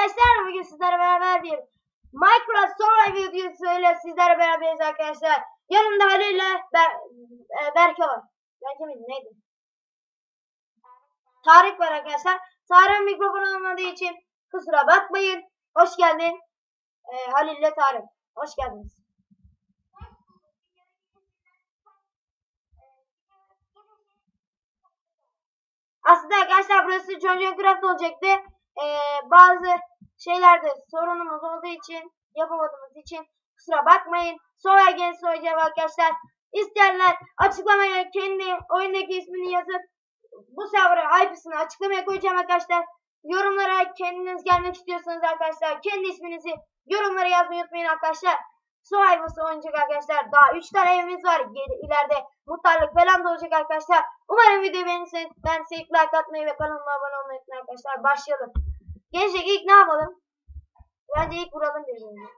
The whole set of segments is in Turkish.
arkadaşlar. Bugün sizlerle beraber bir Minecraft Survival videosuyla sizlerle beraberiz arkadaşlar. Yanımda Halil ile Ber e, Berke var. Berke miydi neydi? Tarık var arkadaşlar. Tarık'ın mikrofonu olmadığı için kusura bakmayın. Hoş geldin. E, Halil ile Tarık. Hoş geldiniz. Aslında arkadaşlar burası John John Craft olacaktı. Ee, bazı şeylerde sorunumuz olduğu için yapamadığımız için kusura bakmayın. Sonra gene söyleyeceğim arkadaşlar. İsteyenler açıklamaya kendi oyundaki ismini yazıp bu server'a IP'sini açıklamaya koyacağım arkadaşlar. Yorumlara kendiniz gelmek istiyorsanız arkadaşlar kendi isminizi yorumlara yazmayı unutmayın arkadaşlar. Survival'sı oynayacak arkadaşlar. Daha 3 tane evimiz var. Geri, ileride muhtarlık falan da olacak arkadaşlar. Umarım videoyu beğenirseniz ben ilk like atmayı ve kanalıma abone olmayı unutmayın arkadaşlar. Başlayalım. Gençlik ilk ne yapalım? Bence ilk vuralım birbirini.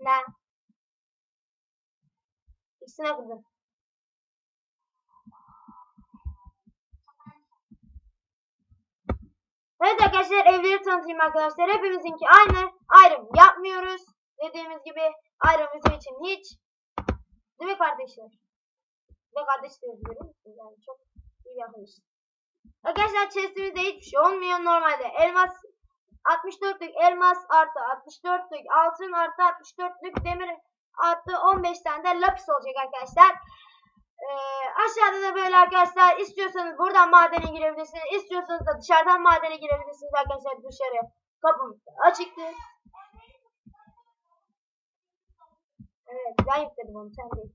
Ne? İkisine kırdım. Evet arkadaşlar evleri tanıtayım arkadaşlar. Hepimizinki aynı. Ayrım yapmıyoruz. Dediğimiz gibi ayrım bizim için hiç. Değil mi kardeşler? Ve kardeş diyoruz? Yani çok iyi arkadaş. Arkadaşlar chestimizde hiçbir şey olmuyor normalde. Elmas 64'lük elmas artı 64'lük altın artı 64'lük demir artı 15 tane de lapis olacak arkadaşlar. Ee, aşağıda da böyle arkadaşlar istiyorsanız buradan madene girebilirsiniz. istiyorsanız da dışarıdan madene girebilirsiniz arkadaşlar dışarı. Kapımız açıktır. Evet ben yükledim onu sen değil.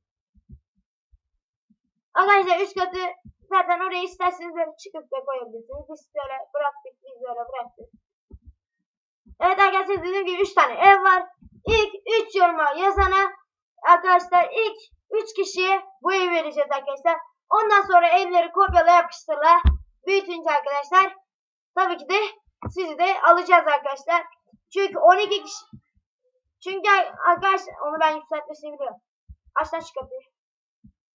Arkadaşlar üst katı zaten oraya isterseniz böyle çıkıp da koyabilirsiniz. Biz böyle bıraktık biz böyle bıraktık. Evet arkadaşlar dediğim gibi 3 tane ev var. İlk 3 yoruma yazana arkadaşlar ilk 3 kişiye bu evi vereceğiz arkadaşlar. Ondan sonra evleri kopyala yapıştırla büyütünce arkadaşlar tabii ki de sizi de alacağız arkadaşlar. Çünkü 12 kişi çünkü arkadaşlar onu ben yükseltmesini biliyorum. Aç lan şu kapıyı.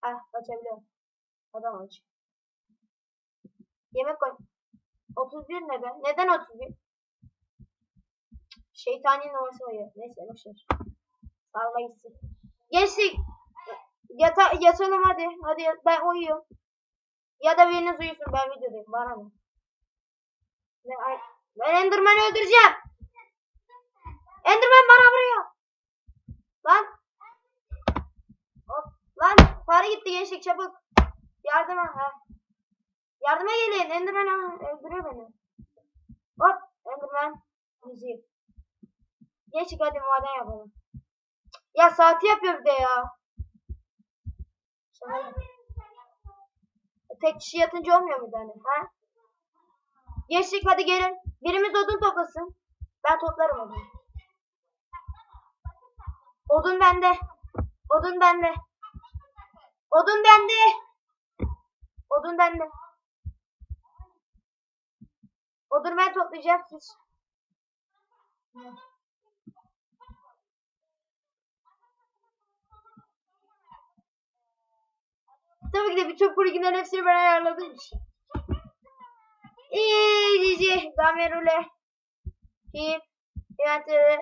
Ah açabiliyorum. Adam aç. Yemek koy. 31 neden? Neden 31? Şeytani numarası var Neyse boşver. Salla gitsin. Gençlik. Yata yatalım hadi. Hadi yat- ben uyuyorum. Ya da biriniz uyusun ben videodayım. Bana ay ben Enderman'ı öldüreceğim. Enderman bana vuruyor. Lan. Hop. Lan fare gitti gençlik çabuk. Yardıma. Ha. Yardıma gelin. Enderman öldürüyor beni. Hop. Enderman. Müziği. Gençlik hadi maden yapalım. Ya saati yapıyor bir de ya. Tek kişi yatınca olmuyor mu yani? Ha? Gençlik hadi gelin. Birimiz odun toplasın. Ben toplarım odun. Odun bende. Odun bende. Odun bende. Odun bende. Odun ben toplayacağım siz. Tabii ki de bütün pluginlerin hepsini ben ayarladığım için. İyice Gamerule Hip Inventörü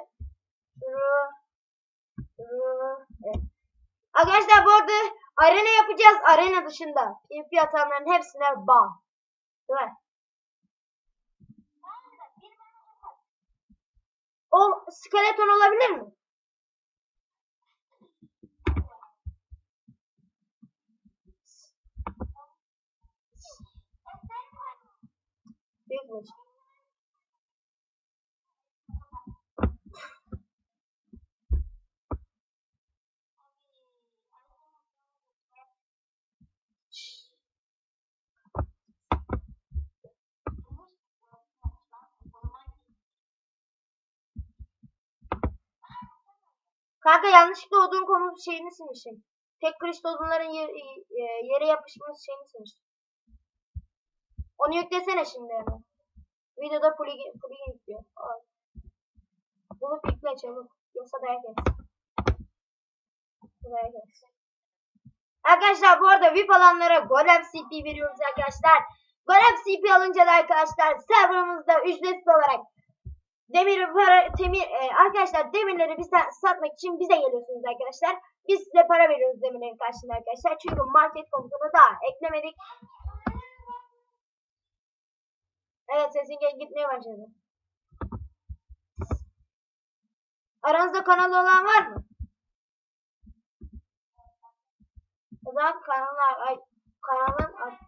Şuru Şuru evet. Arkadaşlar bu arada arena yapacağız arena dışında. PvP atanların hepsine ban. Değil mi? O skeleton olabilir mi? Büyük. Kanka yanlışlıkla odun konu şeyini silmişim. Tek kristal odunların e, yere yapışması şeyini silmişim. Onu yüklesene şimdi hemen. Videoda plugin, plugin yüklüyor. Bulup yükle çabuk. Yoksa dayak. Arkadaşlar bu arada VIP alanlara Golem CP veriyoruz arkadaşlar. Golem CP alınca da arkadaşlar serverımızda ücretsiz olarak demir para temir e, arkadaşlar demirleri bizden satmak için bize geliyorsunuz arkadaşlar. Biz size para veriyoruz demirlerin karşılığında arkadaşlar. Çünkü market komutunu daha eklemedik. Evet sesin gel gitmeye başladı. Aranızda kanalı olan var mı? O zaman kanalın ay, kanalın ay-.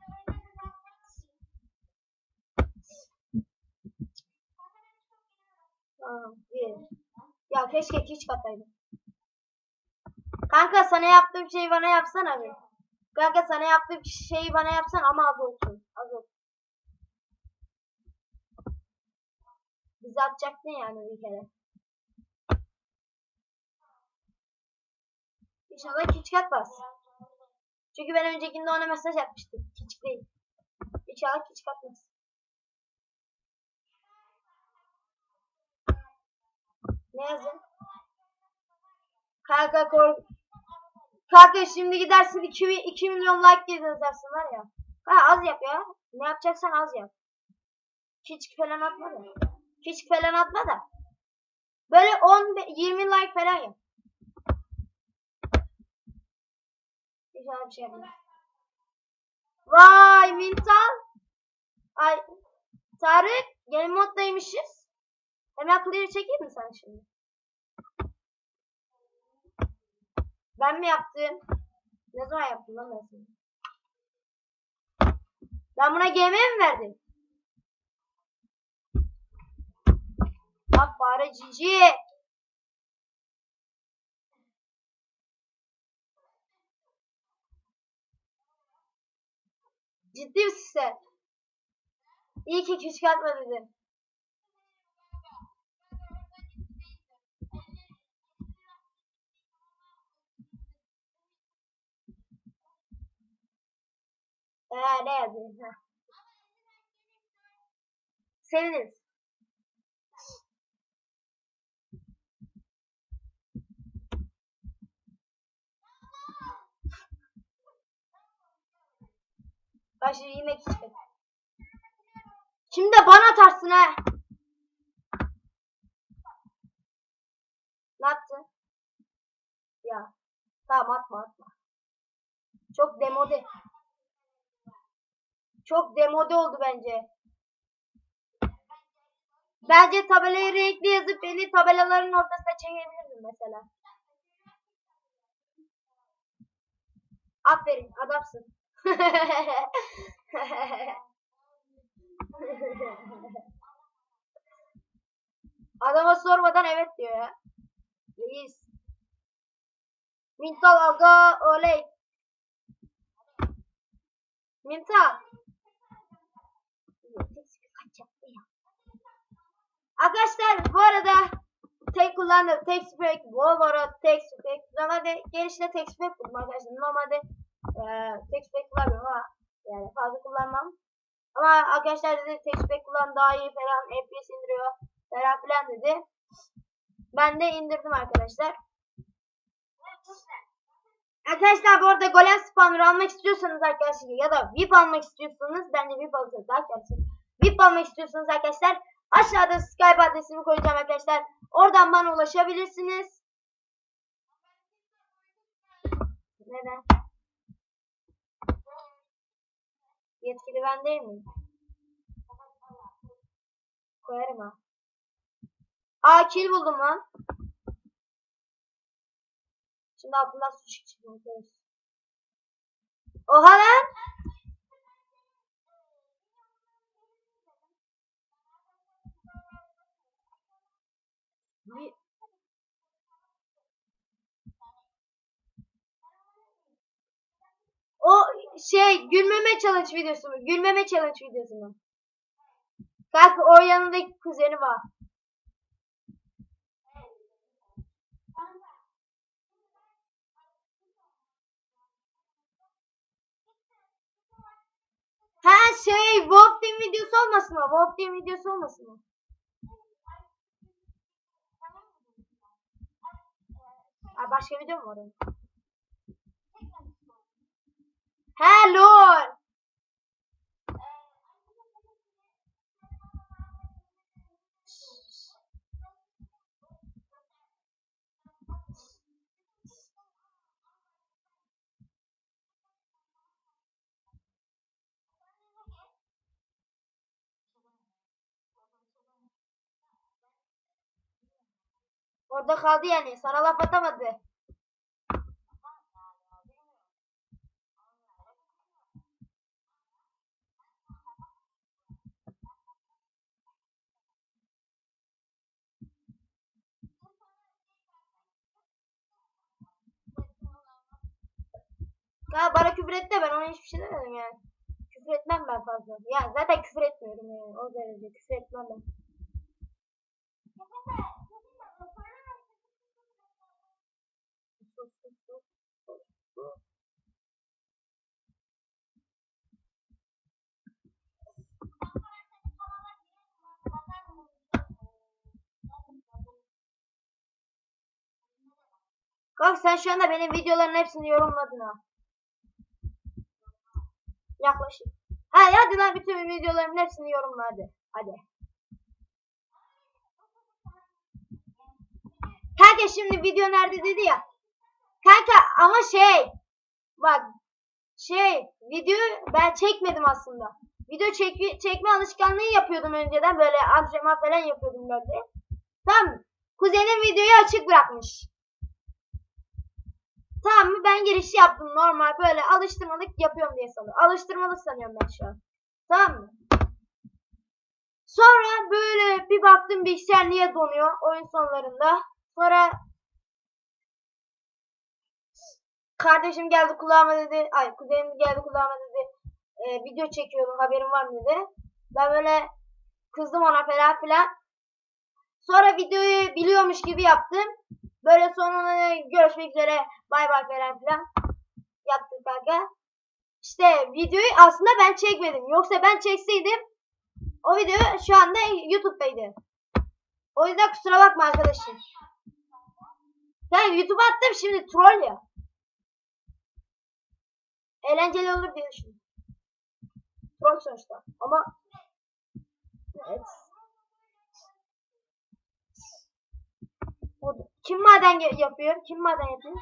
Ya keşke hiç kataydım. Kanka sana yaptığım şeyi bana yapsana bir. Kanka sana yaptığım şeyi bana yapsan ama az olsun. Olsun. Bizi atacaktın yani bir kere. İnşallah küçük bas. Çünkü ben öncekinde ona mesaj atmıştım. Küçük değil. İnşallah küçük atmaz. Ne yazın? Kanka kork... Kanka şimdi gidersin 2, 2 milyon like diye yazarsın var ya. Ha az yap ya. Ne yapacaksan az yap. Küçük falan atma da. Küçük falan atma da. Böyle 10 be- 20 like falan yap. Güzel bir şey yapalım. Vay Mintal. Ay Tarık game moddaymışız. Hemen clear çekeyim mi sen şimdi? Ben mi yaptım? Ne zaman yaptım lan ben seni? Ben buna GM mi verdim? Bak fare cici. Ciddi misin sen? İyi ki küçük atma dedim. Ee, ne yazayım? Seviniriz. Şimdi yemek içmek. Şimdi de bana atarsın ha. Ne yaptın? Ya. Tamam atma atma. Çok demode. Çok demode oldu bence. Bence tabelayı renkli yazıp beni tabelaların ortasına çekebilirdim mesela. Aferin adamsın. Adama sormadan evet diyor ya. Reis. Mintal aga oley. Mintal. Arkadaşlar bu arada tek kullandığım tek spek Wolverine tek spek normalde gelişte tek spek buldum arkadaşlar normalde eee tek spek kullanmıyorum ama yani fazla kullanmam ama arkadaşlar dedi tek spek kullan daha iyi falan FPS indiriyor falan filan dedi ben de indirdim arkadaşlar Arkadaşlar bu arada golem spawner almak istiyorsanız arkadaşlar ya da VIP almak istiyorsanız bence VIP alırsanız karşı. VIP almak istiyorsanız arkadaşlar aşağıda Skype adresimi koyacağım arkadaşlar. Oradan bana ulaşabilirsiniz. Neden? Yetkili ben değil miyim? Koyarım ha. Aa kill buldum lan. Şimdi altından su çıkacak. Oha lan. Bir- O şey gülmeme challenge videosu mu? Gülmeme challenge videosu mu? Kanka o yanındaki kuzeni var. Ha şey Wolf Team videosu olmasın o? Wolf Team videosu olmasın o? Ha, başka video mu var onun? Hello. Orada kaldı yani. Sana laf atamadı. Ya bana küfür de ben ona hiçbir şey demedim yani. Küfür etmem ben fazla. Yani zaten küfür etmiyorum yani. O derece küfür etmem ben. Kanka sen şu anda benim videoların hepsini yorumladın ha. Yaklaşık. Ha hadi lan bütün videolarımın hepsini yorumla hadi. Kanka şimdi video nerede dedi ya. Kanka ama şey. Bak. Şey videoyu ben çekmedim aslında. Video çek çekme alışkanlığı yapıyordum önceden. Böyle antrenman falan yapıyordum böyle. Tamam? Kuzenim videoyu açık bırakmış. Tamam mı? Ben giriş yaptım normal böyle alıştırmalık yapıyorum diye sanıyorum. Alıştırmalık sanıyorum ben şu an. Tamam mı? Sonra böyle bir baktım bilgisayar niye donuyor oyun sonlarında. Sonra kardeşim geldi kulağıma dedi. Ay kuzenim geldi kulağıma dedi. E, video çekiyordum haberin var mı dedi. Ben böyle kızdım ona falan filan. Sonra videoyu biliyormuş gibi yaptım. Böyle sonra görüşmek üzere bay bay falan filan yaptık kanka. İşte videoyu aslında ben çekmedim. Yoksa ben çekseydim o video şu anda YouTube'daydı. O yüzden kusura bakma arkadaşım. Ben YouTube'a attım şimdi troll ya. Eğlenceli olur diye düşündüm. Troll sonuçta. Ama evet. Kim maden yapıyor? Kim maden yapıyor?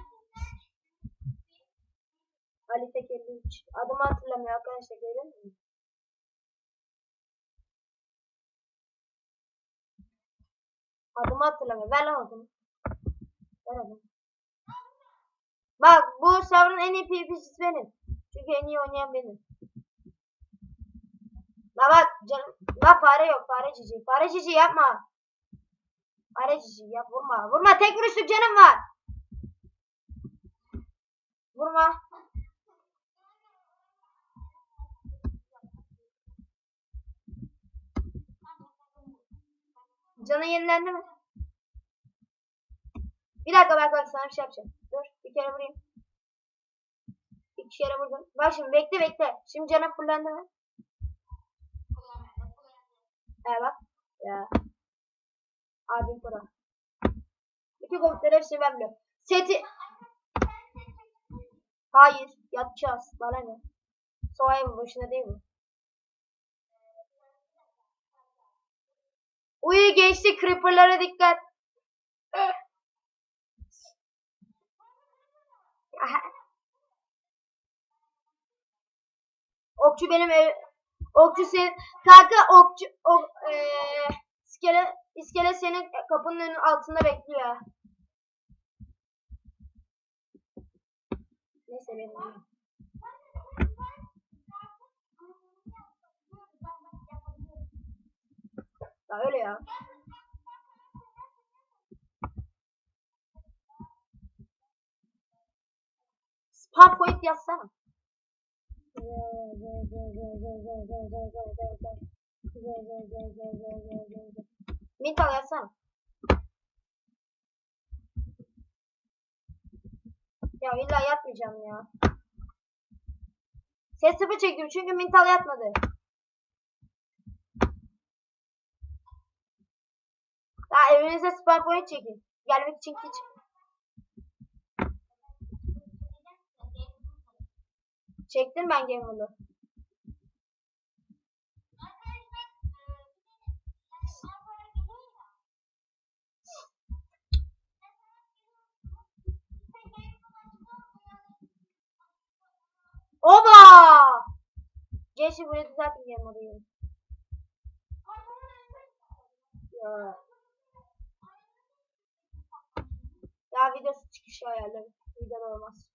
Ali Tekerli 3. Adımı hatırlamıyor arkadaşlar görüyor musunuz? Adımı hatırlamıyor. Ver lan adımı. Ver adımı. Bak bu server'ın en iyi PvP'cisi benim. Çünkü en iyi oynayan benim. La bak canım. La fare yok. Fare cici. Fare cici yapma. Fare cici yap. Vurma. Vurma. Tek vuruşluk canım var. Vurma. Canı yenilendi mi? Bir dakika bak bak sana bir şey yapacağım. Dur bir kere vurayım. İki kere vurdum. Bak şimdi bekle bekle. Şimdi canı fullendi mi? He bak. Ya. Abim pro. Bütün komutları hepsini ben biliyorum. Seti... Hayır. Yapacağız. Bana ne? Survivor boşuna değil mi? Uyu geçti. Creeper'lara dikkat. Okçu benim ev... Okçu senin... Kanka okçu... Ok, eee iskele, iskele senin kapının altında bekliyor. Neyse benim. Ya öyle ya. Spam point yazsana. Mintal yazsana. Ya illa yatmayacağım ya. Ses sıfır çektim çünkü Mintal yatmadı. Ya evinize spam point çekin. Gelmek için hiç. Çektim ben game Geçti buraya modu. yeri. Ya. Ya videosu çıkışı ayarlarım. Videoda olmaz.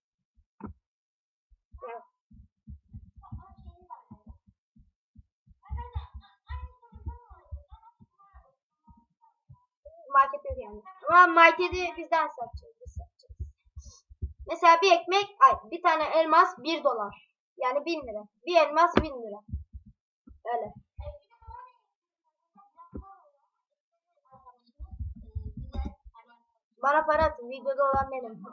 Ya. Markete yani. Ama marketi bizden satacağız. Satacağız. Mesela bir ekmek, ay bir tane elmas 1 dolar. Yani 1000 lira. Bir elmas 1000 lira. Öyle. Bana para atın. Videoda olan benim.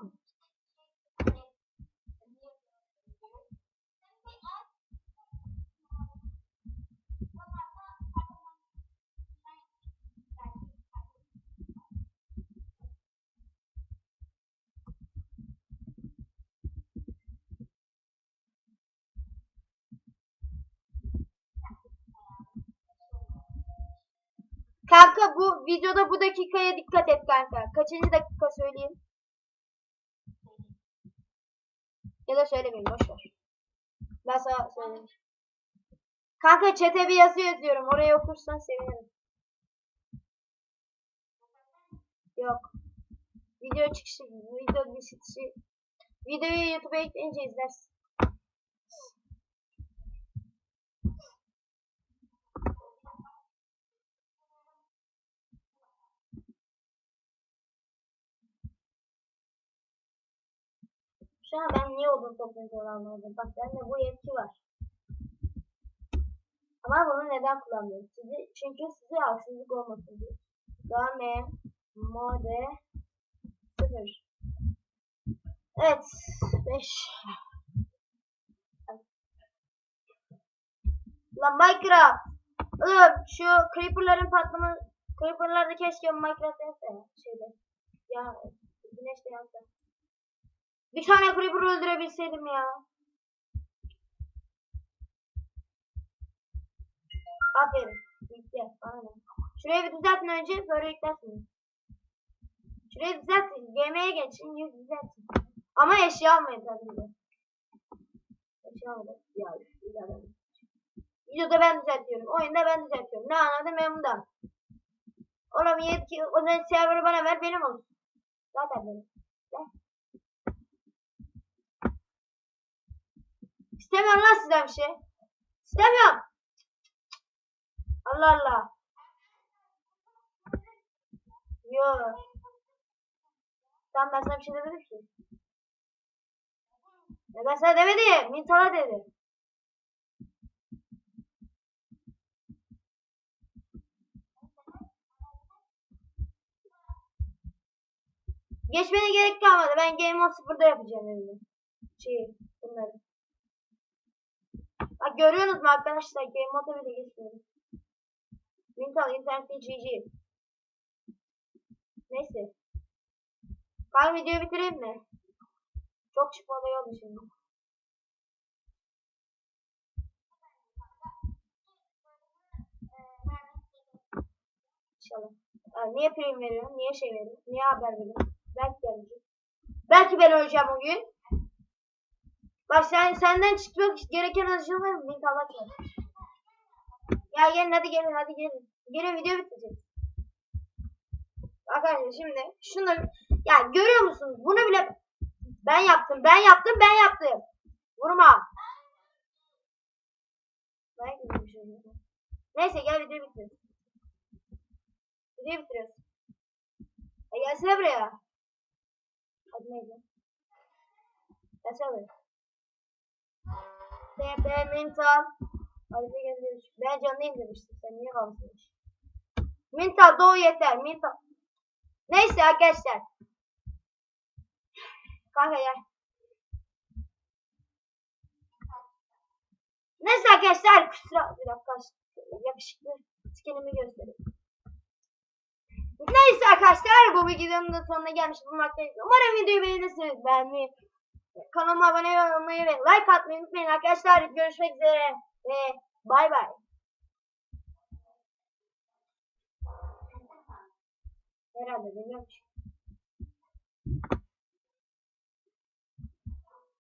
Kanka bu videoda bu dakikaya dikkat et kanka. Kaçıncı dakika söyleyeyim? Ya da söylemeyeyim boş ver. Ben sana söyleyeyim. Kanka çete bir yazı yazıyorum. Orayı okursan sevinirim. Yok. Video çıkışı, video bitişi. Videoyu YouTube'a ekleyince izlersin. Şu an ben niye odun toplayıcı anlamadım. Bak bende bu yetki var. Ama bunu neden kullanmıyorum? Sizi, çünkü size haksızlık olmasın diye. Game mode 0. Evet. 5. Lan Minecraft. Oğlum şu creeperların patlama creeperlar da keşke Minecraft yapsa ya. Şeyde. Ya güneşte yansa. Bir tane creeper öldürebilseydim ya. Aferin. Bitti. Bana? Şurayı bir düzeltin önce sonra yüklersiniz. Şurayı düzeltin. GM'ye geçin. Yüz düzeltin. Ama eşya almayın tabii ki. Eşya almayın. Ya ilerledim. Videoda ben düzeltiyorum. Oyunda ben düzeltiyorum. Ne anladım ben bundan. Oğlum yetki, o zaman server'ı bana ver benim olsun. Zaten benim. Gel. İstemiyorum lan sizden bir şey. İstemiyorum. Allah Allah. Yo. Tamam ben sana bir şey demedim ki. Ya ben sana demedim. Mintala dedi. Geçmene gerek kalmadı. Ben Game Mode 0'da yapacağım evde. Şey, bunları. Bak görüyorsunuz mu arkadaşlar? Game Mode'a bile geçmiyorum. Mental internet GG. Neyse. Ben videoyu bitireyim mi? Çok çıkmalı oldu şimdi. İnşallah. Niye prim veriyorum? Niye şey veriyorum? Niye haber veriyorum? Belki gelecek. Belki ben öleceğim o gün. Bak sen senden çıkmak gereken aşamalar link almak var. Ya gelin hadi gelin hadi gelin. Gelin video bitecek. Arkadaşlar şimdi şunları ya görüyor musunuz? Bunu bile ben yaptım. Ben yaptım. Ben yaptım. Vurma. Neyse gel video bitirelim. Video bitiriyoruz. E gelsene buraya. Hadi neyse. Gelsene buraya. TP Mental. Harika göndermiş. Ben canlıyım demiştim. Sen niye kalmışsın? Mental doğu yeter. Mental. Neyse arkadaşlar. Kanka gel. Neyse arkadaşlar kusura bir dakika yakışıklı skinimi göstereyim. Neyse arkadaşlar bu videonun da sonuna gelmiş bulunmaktayız. Umarım videoyu beğenirsiniz. Beğenmeyi Kanalıma abone olmayı ve like atmayı unutmayın arkadaşlar. Görüşmek üzere ve bay bay. Herhalde bilmiyorum.